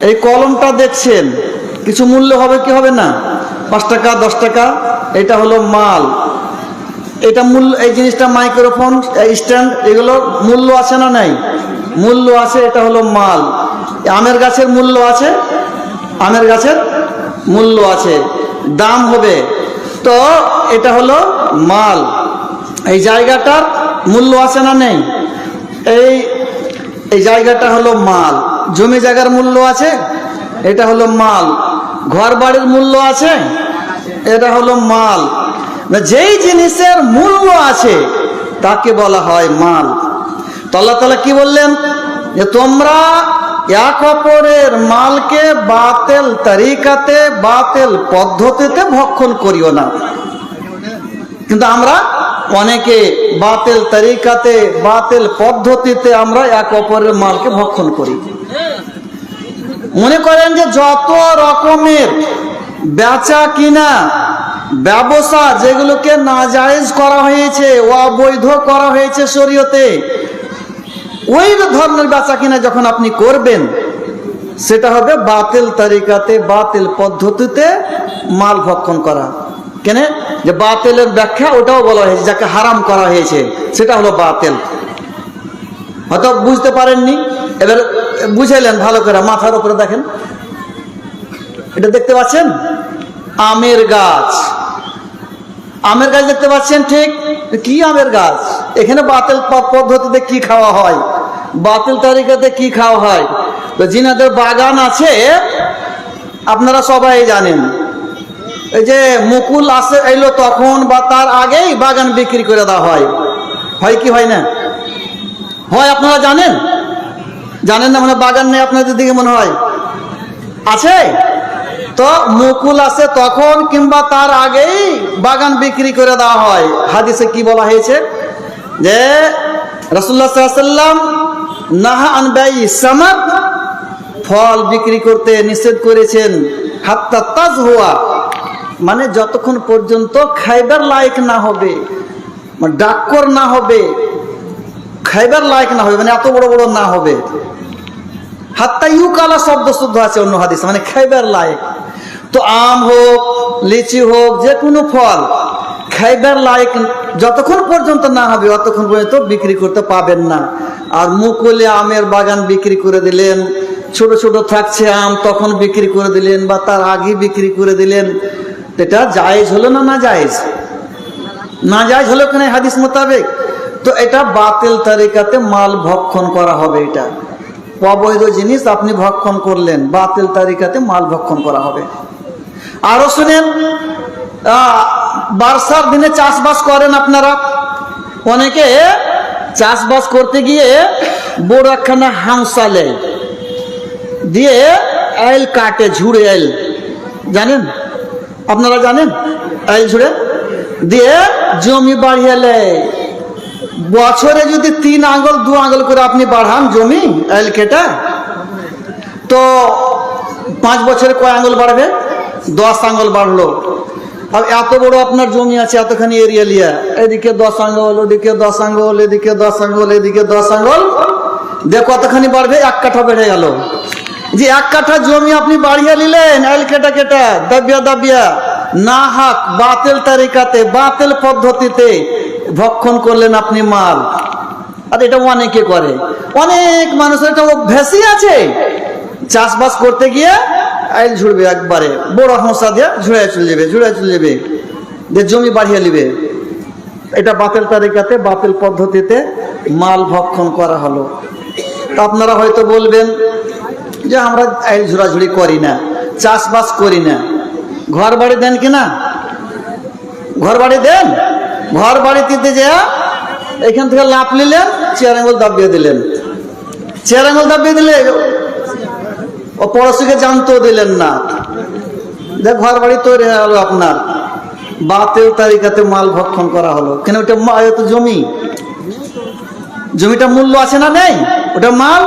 এই কলমটা দেখছেন, কিছু মূল্য হবে কি হবে না? পাঁচ টাকা, দশ টাকা, এটা হলো মাল। এটা মূল্য, এই জিনিসটা মাইক্রোফোন স্ট্যান্ড, এগুলো মূল্য আছে না নাই? মূল্য আছে, এটা হলো মাল। আমের গাছের মূল্য আছে? আমের গাছের মূল্য আছে। দাম হবে। তো এটা হলো মাল। এই জায়গাটার মূল্য আছে না নেই? এই এই জায়গাটা হলো মাল। জমি জায়গার মূল্য আছে, এটা হলো মাল। ঘর বাড়ির মূল্য আছে, এটা হলো মাল। যেই জিনিসের মূল্য আছে, তাকে বলা হয় মাল। তো আল্লাহ তালা কি বললেন? যে তোমরা এক অপরের মালকে বাতেল তারিকাতে, বাতেল পদ্ধতিতে ভক্ষণ করিও না। কিন্তু আমরা অনেকে বাতিল তারিকাতে, বাতেল পদ্ধতিতে আমরা এক অপরের মালকে ভক্ষণ করি। মনে করেন যে যত রকমের বেচা কিনা ব্যবসা যেগুলোকে নাজায়েজ করা হয়েছে, অবৈধ করা হয়েছে শরীয়তে, ওই ধরনের বেচা কিনা যখন আপনি করবেন, সেটা হবে বাতিল তারিকাতে, বাতিল পদ্ধতিতে মাল ভক্ষণ করা। কেন? যে বাতেলের ব্যাখ্যা ওটাও বলা হয়েছে, যাকে হারাম করা হয়েছে, সেটা হলো বাতেল। হয়তো বুঝতে পারেননি? এবার বুঝাইলেন ভালো করে, মাথার উপরে দেখেন। এটা দেখতে পাচ্ছেন? আমের গাছ। আমের গাছ দেখতে পাচ্ছেন ঠিক? কি আমের গাছ? এখানে বাতিল পদ্ধতিতে কি খাওয়া হয়? বাতিল তারিকাতে কি খাওয়া হয়? তো যিনাদের বাগান আছে, আপনারা সবাই জানেন। এই যে মুকুল আসে, এলো তখন বা তার আগেই বাগান বিক্রি করে দেওয়া হয়। হয় কি হয় না? হয়, আপনারা জানেন? জানেন না মানে বাগান নেই আপনাদের দিকে মনে হয়? আছে? তো মুকুল আছে তখন কিংবা তার আগেই বাগান বিক্রি করে দেওয়া হয়। হাদিসে কি বলা হয়েছে? যে রসুল্লাহ সাল্লাম নাহা আনবাই সামার ফল বিক্রি করতে নিষেধ করেছেন। হাত্তা তাজ হওয়া মানে যতক্ষণ পর্যন্ত খাইবার লায়ক না হবে মানে ডাক্কর না হবে, খাইবার লায়ক না হবে মানে এত বড় বড় না হবে। হাত্তা ইউকালা শব্দ শুদ্ধ আছে অন্য হাদিস মানে খাইবার লায়ক। তো আম হোক, লিচি হোক যে কোনো ফল, খাইবার লায়ক যতক্ষণ পর্যন্ত না হবে, অতক্ষণ পর্যন্ত বিক্রি করতে পাবেন না। আর মুকুলে আমের বাগান বিক্রি করে দিলেন, ছোট ছোট থাকছে আম তখন বিক্রি করে দিলেন বা তার আগে বিক্রি করে দিলেন এটা জায়েজ হলো না না জায়েজ? না জায়েজ হলো কেন হাদিস মোতাবেক? তো এটা বাতিল তারিকাতে মাল ভক্ষণ করা হবে এটা। অবৈধ জিনিস আপনি ভক্ষণ করলেন বাতিল তারিকাতে মাল ভক্ষণ করা হবে। আরও শুনেন আহ, বারসার দিনে চাষবাস করেন আপনারা? অনেকে চাষবাস করতে গিয়ে বড় একখানা হাংসা দিয়ে এল কাটে ঝুড়ে এল। জানেন? আপনারা জানেন? এল ঝুড়ে দিয়ে জমি বাড়িয়ে বছরে যদি তিন আঙ্গুল, দু আঙ্গুল করে আপনি বাড়ান জমি, এল কেটে, তো পাঁচ বছরে কয় আঙ্গুল বাড়বে? দশ আঙ্গুল বাড়লো। আর এত বড় আপনার জমি আছে, এতখানি এরিয়া লিয়া। এদিকে দশ আঙ্গুল, ওদিকে দশ আঙ্গুল, এদিকে দশ আঙ্গুল, এদিকে দশ আঙ্গুল। দিয়ে কতখানি বাড়বে, এক কাঠা বেড়ে গেল। যে এক কাঠা জমি আপনি বাড়িয়ে নিলেন, এল কেটা কেটা, দাবিয়া দাবিয়া, না হাক, বাতেল তারিকাতে, বাতেল পদ্ধতিতে ভক্ষণ করলেন আপনি মাল। আর এটা অনেকে করে। অনেক মানুষের একটা অভ্যাসই আছে। চাষবাস করতে গিয়ে আইল ঝুড়বে একবারে। বড় হাঁসা দিয়ে ঝুড়ে চলে যাবে ঝুড়ে চলে যাবে। যে জমি বাড়িয়ে নিবে। এটা বাতিল তালিকাতে বাতিল পদ্ধতিতে মাল ভক্ষণ করা হলো। তা আপনারা হয়তো বলবেন যে আমরা আইল ঝুড়াঝুড়ি করি না, চাষবাস করি না। ঘর বাড়ি দেন কিনা ঘর বাড়ি দেন? ঘর বাড়ি দিতে যা এখান থেকে লাভ নিলেন, চেয়ার আঙুল দাবিয়ে দিলেন। চেয়ার আঙুল দাবিয়ে দিলে ও পড়োশিকে জানতেও দিলেন না। যে ঘর বাড়ি তৈরি হয়ে গেল আপনার। বাতের তালিকাতে মাল ভক্ষণ করা হলো। কেন মা- জমি। জমিটা মূল্য আছে না নেই? ওটা মাল?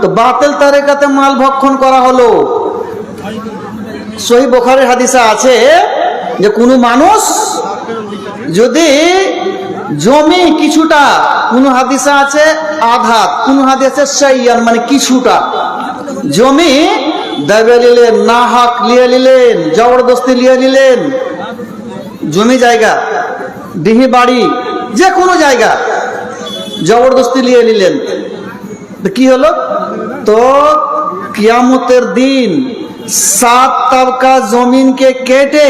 তো বাতেল তালিকাতে মাল ভক্ষণ করা হলো। সহি বোখারের হাদিসা আছে যে কোনো মানুষ যদি জমি কিছুটা, কোন হাদিসা আছে আধাত, কোন হাদিসে সাইয়ান মানে কিছুটা। জমি দাবে নিলেন না হক লিয়ে নিলেন জবরদস্তি লিয়ে নিলেন জমি জায়গা ডিহি বাড়ি, যে কোনো জায়গা, জবরদস্তি নিয়ে নিলেন কি হলো? তো কিয়ামতের দিন সাত তাবকা জমিনকে কেটে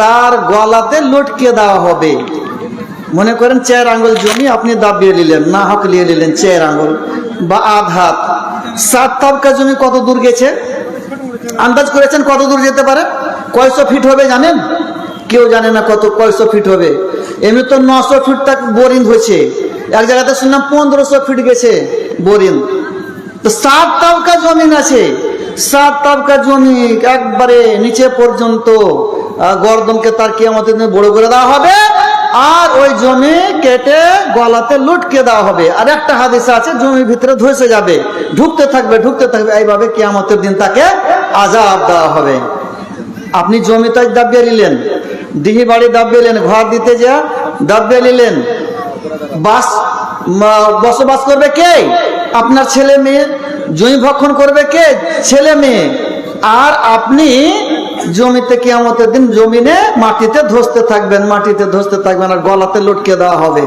তার গলাতে লটকে দেওয়া হবে। মনে করেন চার আঙ্গুল জমি আপনি দাবিয়ে নিলেন, না হক নিয়ে নিলেন চার আঙ্গুল বা আধ হাত। সাত তাবকা জমি কত দূর গেছে? আন্দাজ করেছেন কত দূর যেতে পারে? কয়শো ফিট হবে জানেন? কেউ জানে না কত, কয়শো ফিট হবে। এমনি তো নশো ফিট তক বোরিং হয়েছে। এক জায়গাতে শুনলাম পনেরোশো ফিট গেছে। বোরিং তো সাত তাবকা জমিন আছে। সাত তাবকা জমি একবারে নিচে পর্যন্ত আহ, গর্দনকে তার কি আমাদের বড় করে দেওয়া হবে আর ওই জমি কেটে গলাতে লুটকে দেওয়া হবে। আর একটা হাদিস আছে জমির ভিতরে ধসে যাবে ঢুকতে থাকবে ঢুকতে থাকবে এইভাবে কিয়ামতের দিন তাকে আজাব দেওয়া হবে। আপনি জমি তো দাবিয়ে নিলেন দিহি বাড়ি দাবিয়ে নিলেন ঘর দিতে যা দাবিয়ে নিলেন বাস বসবাস করবে কে? আপনার ছেলে মেয়ে জমি ভক্ষণ করবে কে? ছেলে মেয়ে। আর আপনি জমিতে কিয়ামতের দিন জমিনে মাটিতে ধসতে থাকবেন, মাটিতে ধসতে থাকবেন আর গলাতে লটকে দেওয়া হবে।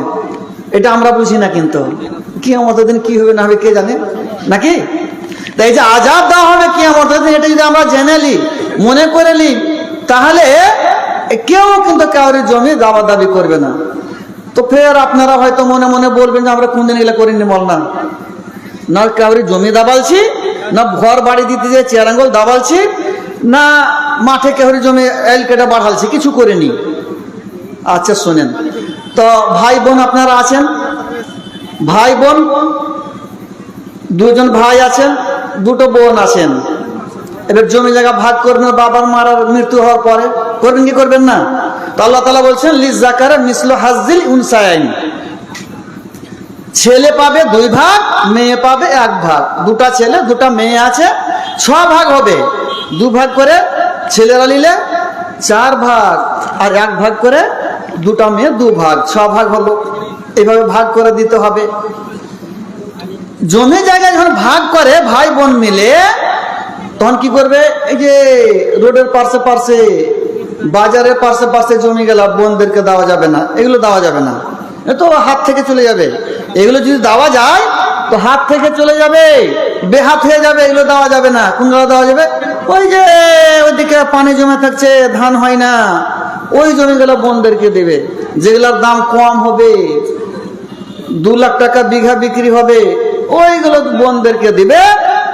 এটা আমরা বুঝি না কিন্তু। কিয়ামতের দিন কি হবে না হবে কে জানে? নাকি? তাই যে আজাদ দেওয়া হবে কিয়ামতের দিন, এটা যদি আমরা জেনে নি মনে করে নি তাহলে কেউ কিন্তু কাউরি জমি দাবা দাবি করবে না। তো ফের আপনারা হয়তো মনে মনে বলবেন যে আমরা কোনদিন এগুলো করিনি বল না না কাউরি জমি দাবালছি, না ঘর বাড়ি দিতে যে চেয়ারাঙ্গল দাবালছি, না মাঠে কেহরি জমি এল কেটে বাড়ালছি, কিছু করিনি। আচ্ছা শোনেন। তো ভাই বোন আপনারা আছেন? ভাই বোন? দুজন ভাই আছেন, দুটো বোন আছেন। এবার জমি জায়গা ভাগ করবেন বাবার মারার মৃত্যু হওয়ার পরে। করবেন কি করবেন না? তো আল্লাহ তালা বলছেন, লিজ জাকারে মিসলো হাজিল উনসায়াইন। ছেলে পাবে দুই ভাগ, মেয়ে পাবে এক ভাগ। দুটা ছেলে, দুটা মেয়ে আছে ছ ভাগ হবে। দু ভাগ করে ছেলেরা নিলে চার ভাগ, আর এক ভাগ করে দুটা মেয়ে দু ভাগ, ছ ভাগ হলো। এভাবে ভাগ করে দিতে হবে। জমি জায়গায় যখন ভাগ করে, ভাই বোন মিলে, তখন কি করবে? এই যে রোডের পাশে পাশে বাজারের পাশে পাশে জমি গেলা বোনদেরকে দেওয়া যাবে না। এগুলো দেওয়া যাবে না। তো হাত থেকে চলে যাবে। এগুলো যদি দেওয়া যায়, তো হাত থেকে চলে যাবে, বেহাত হয়ে যাবে, এগুলো দেওয়া যাবে না। কোন কোনগুলো দেওয়া যাবে? ওই যে, ওইদিকে পানি জমে থাকছে, ধান হয় না। ওই জমিগুলো বোনদেরকে দেবে, যেগুলোর দাম কম হবে। দু লাখ টাকা বিঘা বিক্রি হবে, ওইগুলো বোনদেরকে দিবে।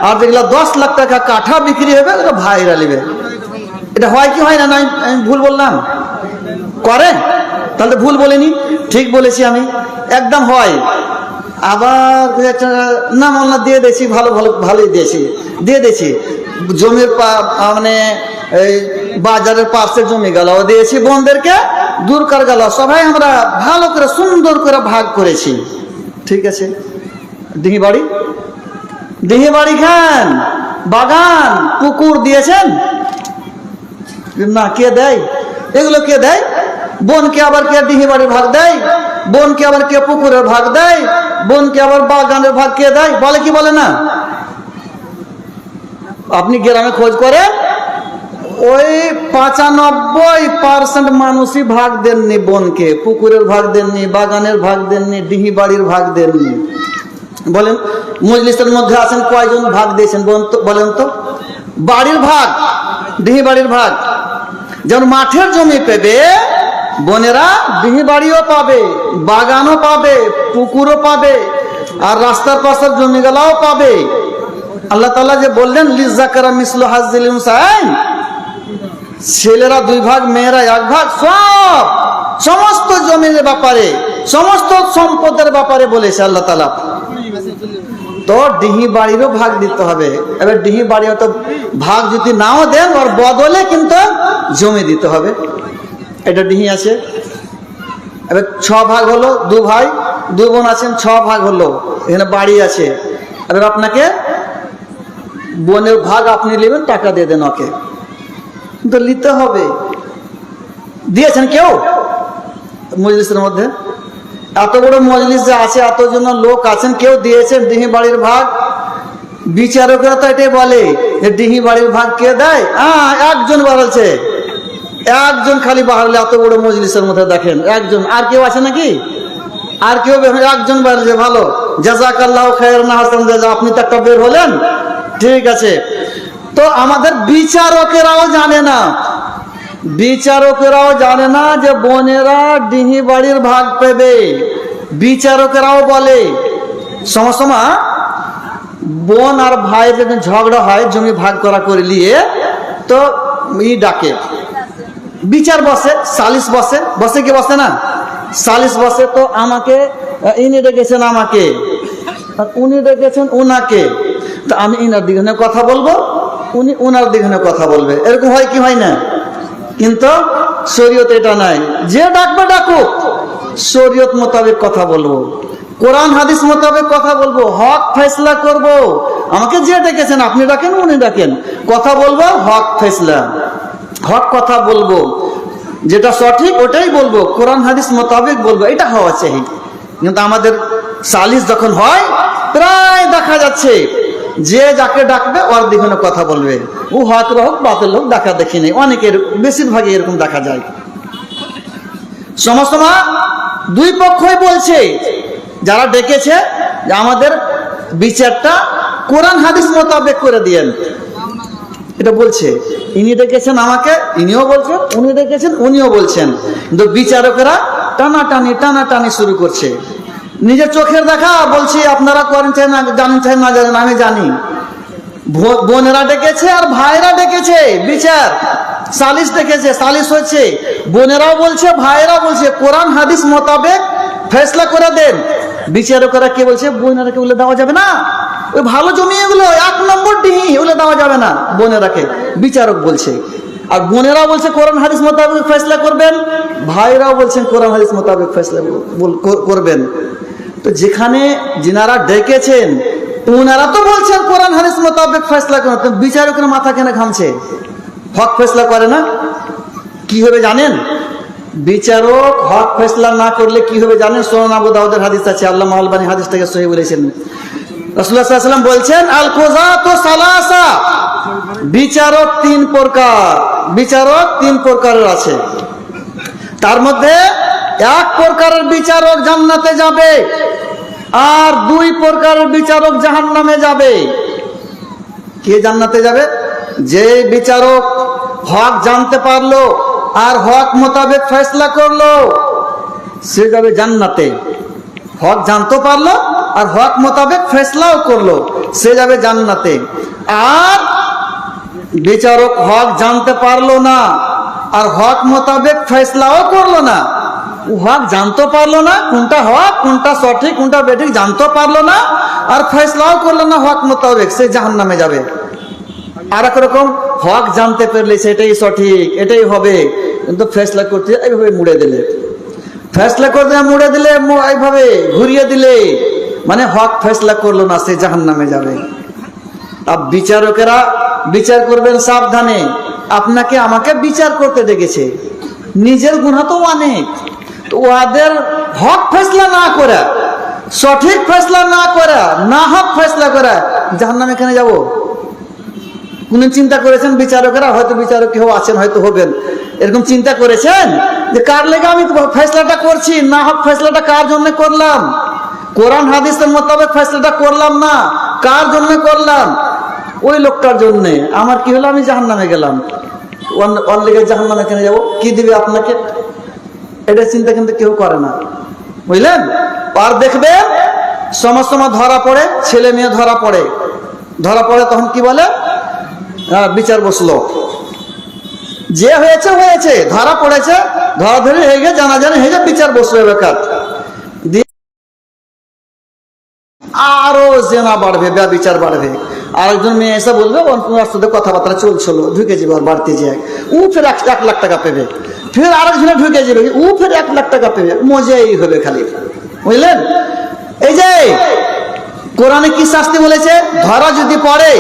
আর যেগুলো দশ লাখ টাকা কাঠা বিক্রি হবে, ওগুলো ভাইরা নিবে। এটা হয় কি হয় না, আমি ভুল বললাম। করে? তাহলে ভুল বলিনি। ঠিক বলেছি আমি? একদম হয়। আবার না, মনে দিয়ে দিয়েছি, ভালো ভালো, ভালোই দিয়েছি। দিয়ে দিয়েছি। জমির মানে এই বাজারের পাশে জমি গেল দিয়েছি, বোনদেরকে দূর কর গেল সবাই আমরা ভালো করে, সুন্দর করে ভাগ করেছি। ঠিক আছে? ডিঙি বাড়ি? ডিঙি বাড়ি খান, বাগান, পুকুর দিয়েছেন? না, কে দেয়? এগুলো কে দেয়? বোনকে আবার কে ডিহি বাড়ির ভাগ দেয়? বোনকে আবার কে পুকুরের ভাগ দেয়? বোনকে আবার বাগানের ভাগ কে দেয়? বলে কি বলে না? আপনি গ্রামে খোঁজ করেন? ওই পঁচানব্বই পার্সেন্ট মানুষই ভাগ দেননি বোনকে। পুকুরের ভাগ দেননি, বাগানের ভাগ দেননি ডিহি বাড়ির ভাগ দেননি। বলেন, মজলিসের মধ্যে আছেন কয়জন ভাগ দিয়েছেন বলেন তো- বলেন তো? বাড়ির ভাগ ডিহি বাড়ির ভাগ। যেমন মাঠের জমি পেবে বোনেরা ডিহি বাড়িও পাবে, বাগানও পাবে, পুকুরও পাবে, আর রাস্তার পাশের জমিগুলাও পাবে। আল্লাহ তালা যে বললেন, লিজাকারা মিসলো হাজিল ছেলেরা দুই ভাগ, মেয়েরা এক ভাগ, সব, সমস্ত জমির ব্যাপারে, সমস্ত সম্পদের ব্যাপারে বলেছে আল্লাহ তালা তো ডিহি বাড়িরও ভাগ দিতে হবে। এবার ডিহি বাড়ি তো ভাগ যদি নাও দেন, ওর বদলে কিন্তু জমি দিতে হবে। এটা ডিহি আছে। এবার ছ ভাগ হলো দু ভাই, দু বোন আছেন, ছ ভাগ হলো, এখানে বাড়ি আছে। এবার আপনাকে বোনের ভাগ আপনি নেবেন, টাকা দিয়ে দেন ওকে। কিন্তু নিতে হবে। দিয়েছেন কেউ? মজলিসের মধ্যে। এত বড় মজলিস যে আছে এতজন লোক আছেন, কেউ দিয়েছেন দিহি বাড়ির ভাগ? বিচারকরা তো এটাই বলে যে ডিহি বাড়ির ভাগ কে দেয়? আহ একজন বাড়াচ্ছে একজন খালি বাড়ালে এত বড় মজলিসের মধ্যে দেখেন, একজন। আর কেউ আছে নাকি? আর কেউ? একজন বাড়ছে ভালো। জাজাক আল্লাহ খায়ের না হাসান জাজা, আপনি তো একটা বের হলেন? ঠিক আছে। তো আমাদের বিচারকেরাও জানে না। বিচারকেরাও জানে না যে বোনেরা ডিহি বাড়ির ভাগ পেবে। বিচারকেরাও বলে সমসমা বোন আর ভাই যখন ঝগড়া হয়, জমি ভাগ করা করে নিয়ে, তো ই ডাকে। বিচার বসে সালিস বসে। বসে কি বসে না? সালিস বসে তো আমাকে ইনি ডেকেছেন আমাকে। উনি ডেকেছেন উনাকে। তো আমি ইনার দিঘনে কথা বলব, উনি উনার দিঘনে কথা বলবে। এরকম হয় কি হয় না? কিন্তু শরীয়ত এটা নাই। যে ডাকবে ডাকুক, শরীয়ত মোতাবেক কথা বলব। কোরআন, হাদিস মোতাবেক কথা বলব, হক ফেসলা করব। আমাকে যে ডেকেছেন, আপনি ডাকেন, উনি ডাকেন। কথা বলব, হক ফেসলা। হক কথা বলব। যেটা সঠিক ওটাই বলব। কোরআন, হাদিস মোতাবেক বলব। এটা হওয়া চাই। কিন্তু আমাদের সালিস যখন হয়, প্রায় দেখা যাচ্ছে যে যাকে ডাকবে, ওর দিকে কথা বলবে। ও হক হোক বাতিল হোক দেখা দেখি নেই। অনেকের বেশিরভাগই এরকম দেখা যায়। সমসমা দুই পক্ষই বলছে, যারা ডেকেছে যে আমাদের বিচারটা কোরআন, হাদিস মোতাবেক করে দিয়েন। এটা বলছে। ইনি ডেকেছেন আমাকে, ইনিও বলছেন, উনি ডেকেছেন উনিও বলছেন। কিন্তু বিচারকেরা টানাটানি টানাটানি শুরু করছে। নিজের চোখের দেখা, বলছি, আপনারা করেন চাই না জানেন চাই না জানেন, আমি জানি। বোনেরা ডেকেছে আর ভাইরা ডেকেছে, বিচার। সালিশ ডেকেছে, সালিশ হচ্ছে। বোনেরাও বলছে ভাইরা বলছে, কোরআন, হাদিস মোতাবেক ফেসলা করে দেন। বিচারকরা কে বলছে, বোনেরাকে বলে দেওয়া যাবে না? ওই ভালো জমি এগুলো এক নম্বর ডিহি ওগুলো দেওয়া যাবে না, বোনেরাকে। বিচারক বলছে। আর বোনেরা বলছে, কোরআন, হাদিস মোতাবেক ফেসলা করবেন। ভাইরাও বলছেন, কোরআন, হাদিস মোতাবেক ফেসলা করবেন। তো যেখানে যিনারা ডেকেছেন ওনারা তো বলছেন, কোরআন, হাদিস মোতাবেক ফেসলা করেন বিচারকের মাথা কেন ঘামছে? হক ফেসলা করে না? কি হবে জানেন? বিচারক হক ফেসলা না করলে কি হবে জানেন? সোনান আবু দাউদের হাদিস আছে আল্লাহ মাহলবানি হাদিসটাকে সহি বলেছেন। ওয়াসাল্লাম বলছেন আল কোজাতু সালাসা। বিচারক তিন প্রকার, বিচারক তিন প্রকারের আছে। তার মধ্যে এক প্রকারের বিচারক জান্নাতে যাবে, আর দুই প্রকারের বিচারক জাহান্নামে যাবে। কে জান্নাতে যাবে? যে বিচারক হক জানতে পারল, আর হক মোতাবেক ফেসলা করল, সে যাবে জান্নাতে। হক জানতে পারল আর হক মোতাবেক ফেসলাও করল, সে যাবে জান্নাতে। আর বিচারক হক জানতে পারল না আর হক মোতাবেক ফেসলাও করল না। হক জানতে পারল না, কোনটা হক, কোনটা সঠিক, কোনটা বেঠিক জানতে পারল না আর ফেসলাও করল না হক মোতাবেক, সে জাহান নামে যাবে। আর এক রকম হক জানতে পারলে সেটাই সঠিক, এটাই হবে। কিন্তু ফেসলা করতে এইভাবে মুড়ে দিলে। ফেসলা করতে মুড়ে দিলে এইভাবে ঘুরিয়ে দিলে। মানে হক ফেসলা করল না, সে জাহান নামে যাবে। আর বিচারকেরা বিচার করবেন সাবধানে। আপনাকে আমাকে বিচার করতে ডেকেছে নিজের গুণা তো অনেক। তো ওদের হক ফেসলা না করা, সঠিক ফেসলা না করা, না হক ফেসলা করা, জাহান্নামে এখানে যাব? কোন চিন্তা করেছেন বিচারকেরা? হয়তো বিচারক কেউ আছেন, হয়তো হবেন। এরকম চিন্তা করেছেন? যে কার লেগে আমি ফেসলাটা করছি? না হক ফেসলাটা কার জন্য করলাম? কোরআন, হাদিসের মোতাবেক ফেসলাটা করলাম না। কার জন্য করলাম? ওই লোকটার জন্য। আমার কি হলো? আমি জাহান নামে গেলাম। ওর- লেগে জাহান নামে কেন যাব? কি দিবে আপনাকে? এটা চিন্তা কিন্তু কেউ করে না। বুঝলেন? আর দেখবে সময় সময় ধরা পড়ে, ছেলে মেয়ে ধরা পড়ে। ধরা পড়ে তখন কি বলে? বিচার বসল। যে হয়েছে হয়েছে। ধরা পড়েছে, ধরা ধরে হয়ে গেছে জানা জানি হয়ে গেছে বিচার বসবে বেকার। আরও জেনা বাড়বে, ব্যবচার বাড়বে। আরেকজন মেয়ে এসে বলবে ওর সাথে কথাবার্তা চলছিল। ঢুকে যাবে ওর বাড়িতে যায় ও ফের এক লাখ টাকা পেবে। ফের আরেকজনে ঢুকে যাবে ও ফের এক লাখ টাকা পেবে। মজাই হবে খালি। বুঝলেন? এই যে, কোরআনে কি শাস্তি বলেছে? ধরা যদি পড়ে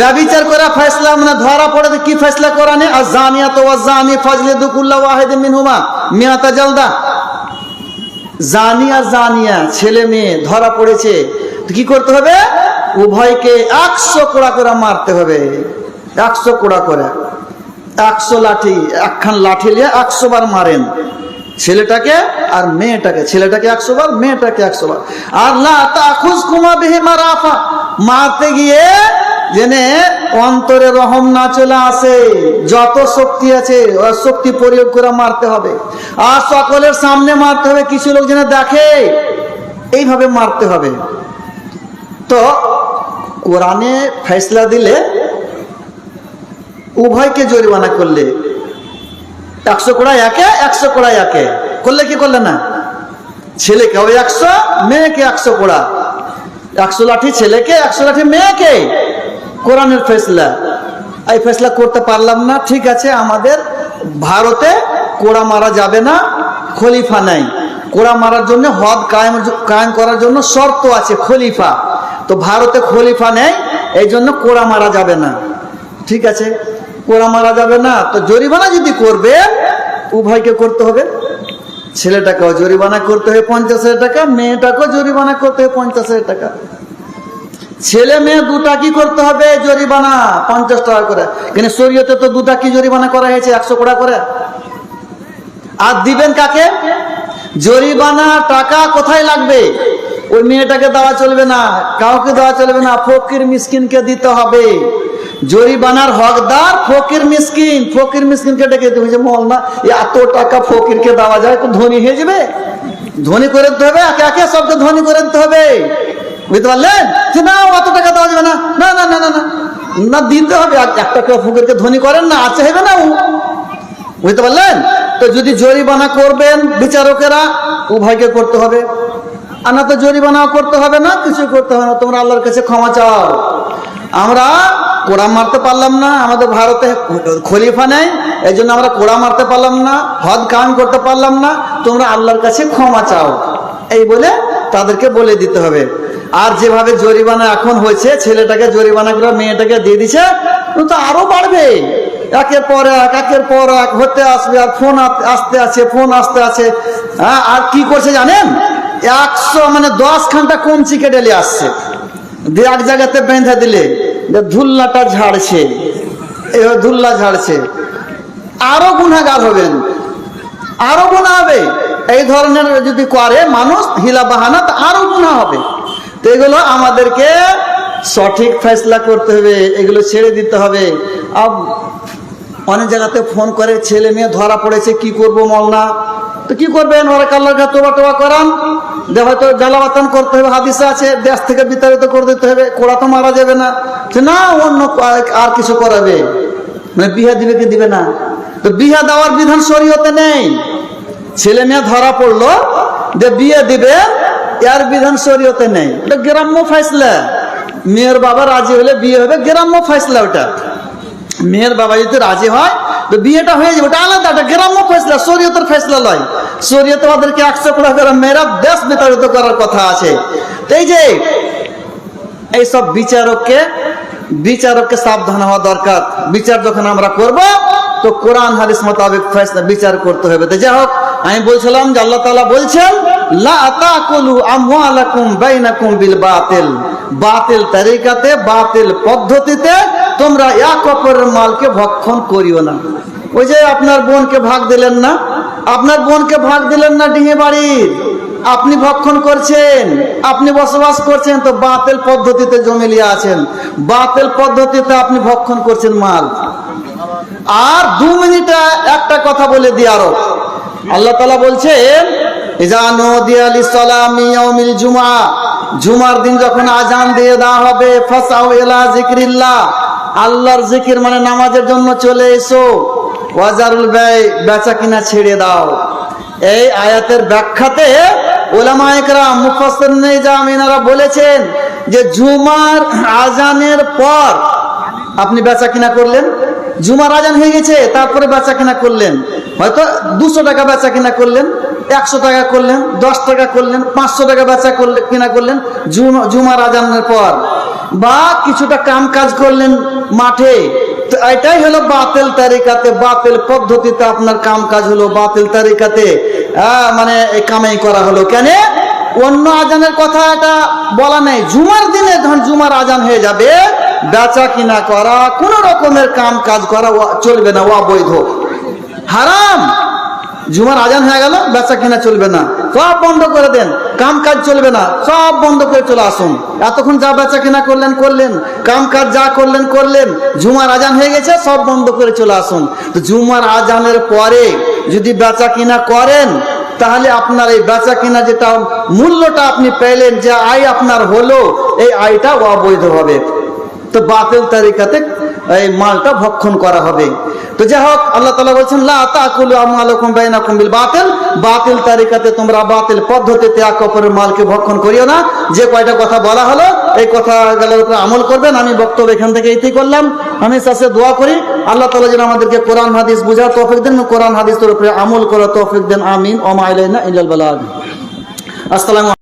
ব্যবিচার করে ফয়সলা মানে ধরা পড়ে তো কি ফয়সলা কোরআনে? আর জানিয়া তো জানি ফজলে দুকুল্লা ওয়াহিদ মিনহুমা, মিয়াতা জলদা। জানিয়া জানিয়া ছেলে মেয়ে ধরা পড়েছে কি করতে হবে? উভয়কে একশো কোড়া করে মারতে হবে। একশো কোড়া করে। একশো লাঠি, একখান লাঠি নিয়ে একশো বার মারেন। ছেলেটাকে আর মেয়েটাকে, ছেলেটাকে একশো বার, মেয়েটাকে একশো বার। আল্লাহ তাকুজ কুমা বিহিমা রাফা মারতে গিয়ে জেনে অন্তরে রহম না চলে আসে, যত শক্তি আছে শক্তি প্রয়োগ করে মারতে হবে। আর সকলের সামনে মারতে হবে, কিছু লোক যেন দেখে, এইভাবে মারতে হবে। তো কোরআনে ফেসলা দিলে উভয়কে জরিমানা করলে, একশো কোড়া একে, একশো কোড়া একে। করলে কি করলে না? ছেলেকে ওই একশো, মেয়েকে একশো কোড়া। একশো লাঠি ছেলেকে, একশো লাঠি মেয়েকে। কোরআনের ফেসলা। এই ফেসলা করতে পারলাম না, ঠিক আছে, আমাদের ভারতে কোড়া মারা যাবে না, খলিফা নাই। কোড়া মারার জন্য হদ কায়েম কায়েম করার জন্য শর্ত আছে, খলিফা। তো ভারতে খলিফা নেই, এই জন্য কোড়া মারা যাবে না। ঠিক আছে কোড়া মারা যাবে না। তো জরিমানা যদি করবে উভয়কে করতে হবে। ছেলেটাকেও জরিমানা করতে হবে পঞ্চাশ হাজার টাকা, মেয়েটাকেও জরিমানা করতে হবে পঞ্চাশ হাজার টাকা। ছেলে মেয়ে দুটা কি করতে হবে? জরিমানা, পঞ্চাশ টাকা করে। কিন্তু শরীয়তে তো দুটা কি জরিমানা করা হয়েছে? একশো কোড়া করে। আর দিবেন কাকে? জরিমানা টাকা কোথায় লাগবে? ওই মেয়েটাকে দেওয়া চলবে না, কাউকে দেওয়া চলবে না, ফকির মিসকিনকে দিতে হবে। জরিমানার হকদার ফকির মিসকিন। ফকির মিসকিনকে ডেকে দিতে হয়েছে মহল্লা এত টাকা ফকিরকে দেওয়া যায় তো ধনী হয়ে যাবে। ধনী করে দিতে হবে, একে একে সবকে ধনী করে দিতে হবে। বুঝতে পারলেন? যে না অত টাকা দেওয়া যাবে না। না না না না না। না দিতে হবে। একটা কেউ ফকিরকে ধনী করেন না, আছে হবে না বুঝতে পারলেন? তো যদি জরিমানা করবেন বিচারকেরা, উভয়কে করতে হবে। আর না তো জরিমানা করতে হবে না কিছু করতে হবে না। তোমরা আল্লাহর কাছে ক্ষমা চাও। আমরা কোড়া মারতে পারলাম না, আমাদের ভারতে খলিফা নেই এই জন্য আমরা কোড়া মারতে পারলাম না, হদ কান করতে পারলাম না। তোমরা আল্লাহর কাছে ক্ষমা চাও। এই বলে তাদেরকে বলে দিতে হবে। আর যেভাবে জরিমানা এখন হয়েছে, ছেলেটাকে জরিমানা করে, মেয়েটাকে দিয়ে দিছে তো আরও বাড়বে। একের পর এক, একের পর এক, হতে আসবে, আর ফোন আসতে আছে, ফোন আসতে আছে। হ্যাঁ আর কি করছে জানেন? একশো মানে দশ খানটা কমচি কেটে নিয়ে আসছে। দিয়ে এক জায়গাতে বেঁধে দিলে ধুল্লাটা ঝাড়ছে। এইভাবে ধুল্লা ঝাড়ছে। আরও গুণাগার হবেন। আরও গুণা হবে। এই ধরনের যদি করে মানুষ হিলা বাহানা তো আরও গুণা হবে। তো এগুলো আমাদেরকে সঠিক ফেসলা করতে হবে, এগুলো ছেড়ে দিতে হবে। অনেক জায়গাতে ফোন করে, ছেলে মেয়ে ধরা পড়েছে, কি করব মলনা? তো কি করবেন? ওরা কাল্লার ঘাট তোবা টোবা করান। দে হয়তো জ্বালাবাতান করতে হবে, হাদিসা আছে, দেশ থেকে বিতাড়িত করে দিতে হবে, কোড়া তো মারা যাবে না। যে না, অন্য আর কিছু করাবে। মানে বিহা দিবে কি দিবে না? তো বিহা দেওয়ার বিধান শরীয়তে নেই। ছেলে মেয়ে ধরা পড়ল, যে বিয়ে দিবে এর বিধান শরীয়তে নেই। এটা গ্রাম্য ফয়সলা মেয়ের বাবা রাজি হলে বিয়ে হবে, গ্রাম্য ফয়সলা ওটা। মেয়ের বাবা যদি রাজি হয়, তো বিয়েটা হয়ে যাবে, ওটা আলাদা একটা গ্রাম্য ফেসলা শরীয়তের ফেসলা লয়। শরীয়তে আমাদেরকে একশো কোড়া করে মেয়েরা দেশ বিতাড়িত করার কথা আছে। এই যে এইসব বিচারককে বিচারককে সাবধান হওয়া দরকার। বিচার যখন আমরা করব, তো কোরআন, হাদিস মোতাবেক ফেসলা বিচার করতে হবে। তো যাই হোক, আমি বলছিলাম যে আল্লাহ তাআলা বলছেন বাতিল। বাতিল তরিকাতে, বাতিল পদ্ধতিতে তোমরা এক অপরের মালকে ভক্ষণ করিও না। ওই যে আপনার বোনকে ভাগ দিলেন না? আপনার বোনকে ভাগ দিলেন না ডিঙে বাড়ির? আপনি ভক্ষণ করছেন, আপনি বসবাস করছেন, তো বাতিল পদ্ধতিতে জমিলিয়ে আছেন। বাতিল পদ্ধতিতে আপনি ভক্ষণ করছেন মাল। আর দু মিনিটে একটা কথা বলে দিই আরও। আল্লাহ তালা বলছেন জুমার দিন যখন আজান দিয়ে দেওয়া হবে, ফাসাউ ইলা জিক্রিল্লাহ আল্লাহর জিকির মানে নামাজের জন্য চলে এসো। ওয়াজারুল ব্যয়, বেচা কিনা ছেড়ে দাও। এই আয়াতের ব্যাখ্যাতে ওলামা একরাম মুফাসসির নিজামিনারা বলেছেন যে জুমার আজানের পর আপনি বেচা কিনা করলেন, জুমার আজান হয়ে গেছে, তারপরে বেচা কিনা করলেন। হয়তো দুশো টাকা বেচা কিনা করলেন একশো টাকা করলেন, দশ টাকা করলেন, পাঁচশো টাকা বেচা করলে, কিনা করলেন, জুম- জুমার আজানের পর। বা কিছুটা কাম কাজ করলেন মাঠে। তো এটাই হলো বাতিল তারিকাতে, বাতিল পদ্ধতিতে আপনার কাম কাজ হলো বাতিল তারিকাতে। মানে কামাই করা হলো। কেন? অন্য আজানের কথা এটা বলা নেই। জুমার দিনে যখন জুমার আজান হয়ে যাবে, বেচা কিনা করা, কোন রকমের কাম কাজ করা চলবে না, অবৈধ। হারাম। জুমার আজান হয়ে গেল, বেচা কিনা চলবে না। সব বন্ধ করে দেন কাম কাজ চলবে না, সব বন্ধ করে চলে আসুন। এতক্ষণ যা বেচা কিনা করলেন করলেন। কাম কাজ যা করলেন করলেন। জুমার আজান হয়ে গেছে, সব বন্ধ করে চলে আসুন। তো জুমার আজানের পরে যদি বেচা কিনা করেন, তাহলে আপনার এই বেচা কিনা যেটা মূল্যটা আপনি পেলেন, যে আয় আপনার হলো, এই আয়টা অবৈধ হবে। তো বাতিল তারিকাতে এই মালটা ভক্ষণ করা হবে। তো যাই হোক, আল্লাহ তালা বলছেন বিল বাতিল। বাতিল তারিকাতে তোমরা বাতিল পদ্ধতিতে এক অপরের মালকে ভক্ষণ করিও না। যে কয়টা কথা বলা হলো, এই কথাগুলোর উপর আমল করবেন। আমি বক্তব্য এখান থেকে এইটাই করলাম। আমি সাথে দোয়া করি। আল্লাহ তালা যেন আমাদেরকে কোরআন, হাদিস বুঝার তৌফিক দেন কোরআন, হাদিসের উপরে আমল করার তৌফিক দেন। আমিন। ওমা ইলাইনা ইল্লাল বালাগ। আসসালামু